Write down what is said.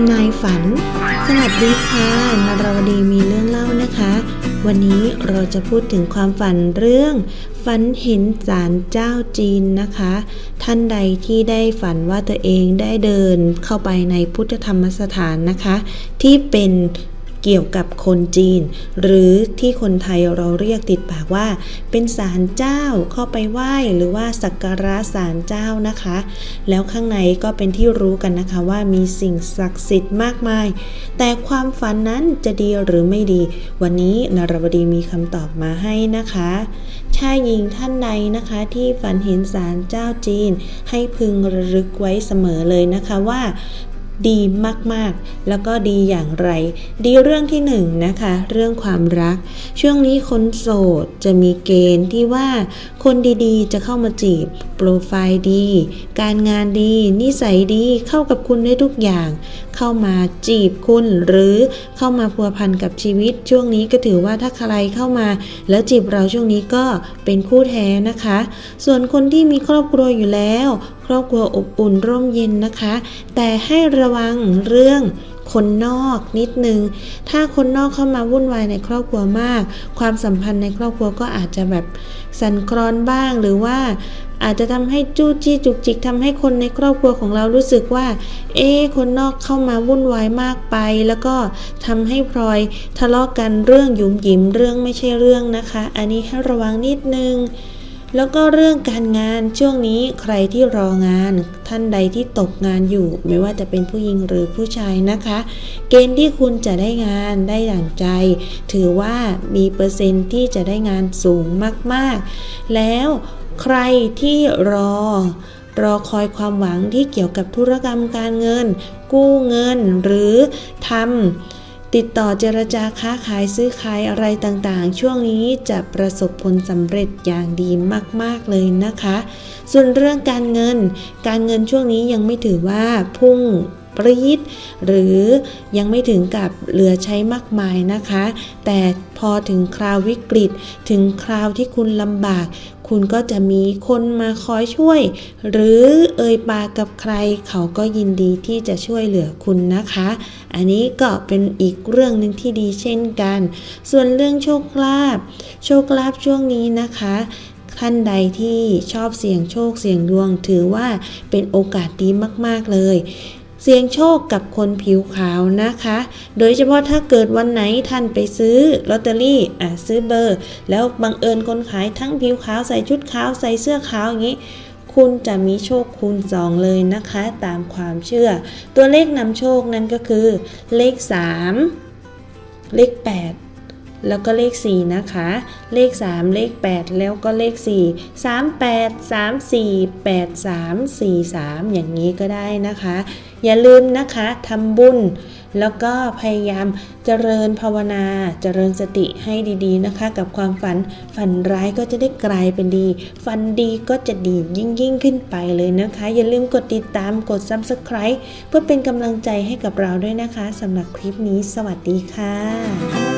ำนายฝัน สวัสดีค่ะนาราวดีมีเรื่องเล่านะคะ วันนี้เราจะพูดถึงความฝันเรื่อง ฝันเห็นศาลเจ้าจีนนะคะ ท่านใดที่ได้ฝันว่าตัวเองได้เดินเข้าไปในพุทธธรรมสถานนะคะ ที่เป็น เกี่ยวกับคนจีน หรือที่คนไทยเราเรียกติดปากว่า เป็นศาลเจ้าเข้าไปไหว้หรือว่าสักการะศาลเจ้านะคะ แล้วข้างในก็เป็นที่รู้กันนะคะว่ามีสิ่งศักดิ์สิทธิ์มากมาย แต่ความฝันนั้นจะดีหรือไม่ดี วันนี้นารวดีมีคำตอบมาให้นะคะชายหญิงท่านใดนะคะที่ฝันเห็นศาลเจ้าจีน ให้พึงระลึกไว้เสมอเลยนะคะว่า ดีมากๆ แล้วก็ดีอย่างไร ดีเรื่องที่หนึ่งนะคะ เรื่องความรัก ช่วงนี้คนโสดจะมีเกณฑ์ที่ว่าคนดีๆ จะเข้ามาจีบ โปรไฟล์ดี การงานดี นิสัยดี เข้ากับคุณได้ทุกอย่าง เข้ามาจีบคุณหรือเข้ามาพัวพันกับชีวิต ช่วงนี้ก็ถือว่าถ้าใครเข้ามา แล้วจีบเราช่วงนี้ก็เป็นคู่แท้นะคะ ส่วนคนที่มีครอบครัวอยู่แล้ว ครอบครัวอบอุ่นร่มเย็นนะคะ แต่ให้รระวังเรื่องคนนอกนิดนึง ถ้าคนนอกเข้ามาวุ่นวายในครอบครัวมาก ความสัมพันธ์ในครอบครัวก็อาจจะแบบสั่นคลอนบ้างหรือว่าอาจจะทำให้จู้จี้จุกจิกทำให้คนในครอบครัวของเรารู้สึกว่า เอ๊คนนอกเข้ามาวุ่นวายมากไป แล้วก็ทำให้พลอยทะเลาะกันเรื่องหยุมหยิมเรื่องไม่ใช่เรื่องนะคะ อันนี้ให้ระวังนิดนึง แล้วก็เรื่องการงานช่วงนี้ใครที่รองาน ท่านใดที่ตกงานอยู่ ไม่ว่าจะเป็นผู้หญิงหรือผู้ชายนะคะ เกณฑ์ที่คุณจะได้งานได้อย่งใจ ถือว่ามีเปอร์เซ็นต์ที่จะได้งานสูงมากๆ แล้วใครที่รอรอคอยความหวังที่เกี่ยวกับธุรกรรมการเงิน กู้เงินหรือทำ ติดต่อเจรจาค้าขายซื้อขายอะไรต่างๆ ช่วงนี้จะประสบผลสำเร็จอย่างดีมากๆเลยนะคะ ส่วนเรื่องการเงิน การเงินช่วงนี้ยังไม่ถือว่าพุ่ง ปรี๊ดหรือยังไม่ถึงกับเหลือใช้มากมายนะคะ แต่พอถึงคราววิกฤต ถึงคราวที่คุณลำบาก คุณก็จะมีคนมาคอยช่วย หรือเอ่ยปากกับใครเขาก็ยินดีที่จะช่วยเหลือคุณนะคะ อันนี้ก็เป็นอีกเรื่องหนึ่งที่ดีเช่นกัน ส่วนเรื่องโชคลาภโชคลาภช่วงนี้นะคะท่านใดที่ชอบเสี่ยงโชคเสี่ยงดวงถือว่าเป็นโอกาสดีมาก ๆ เลย เสี่ยงโชคกับคนผิวขาวนะคะ โดยเฉพาะถ้าเกิดวันไหนท่านไปซื้อลอตเตอรี่อะซื้อเบอร์ แล้วบังเอิญคนขายทั้งผิวขาวใส่ชุดขาวใส่เสื้อขาวอย่างนี้คุณจะมีโชคคูณ 2 เลยนะคะ ตามความเชื่อ ตัวเลขนำโชคนั้นก็คือ เลข 3 เลข 8 แล้วก็เลข 4 นะคะ เลข 3 เลข 8 แล้วก็เลข 4 3 8 3 4 8 3 4 3 อย่างนี้ก็ได้นะคะ อย่าลืมนะคะทำบุญ แล้วก็พยายามเจริญภาวนา เจริญสติให้ดีๆนะคะ กับความฝัน ฝันร้ายก็จะได้กลายเป็นดี ฝันดีก็จะดียิ่งยิ่งๆขึ้นไปเลยนะคะ อย่าลืมกดติดตามกด Subscribe เพื่อเป็นกำลังใจให้กับเราด้วยนะคะสำหรับคลิปนี้ สวัสดีค่ะ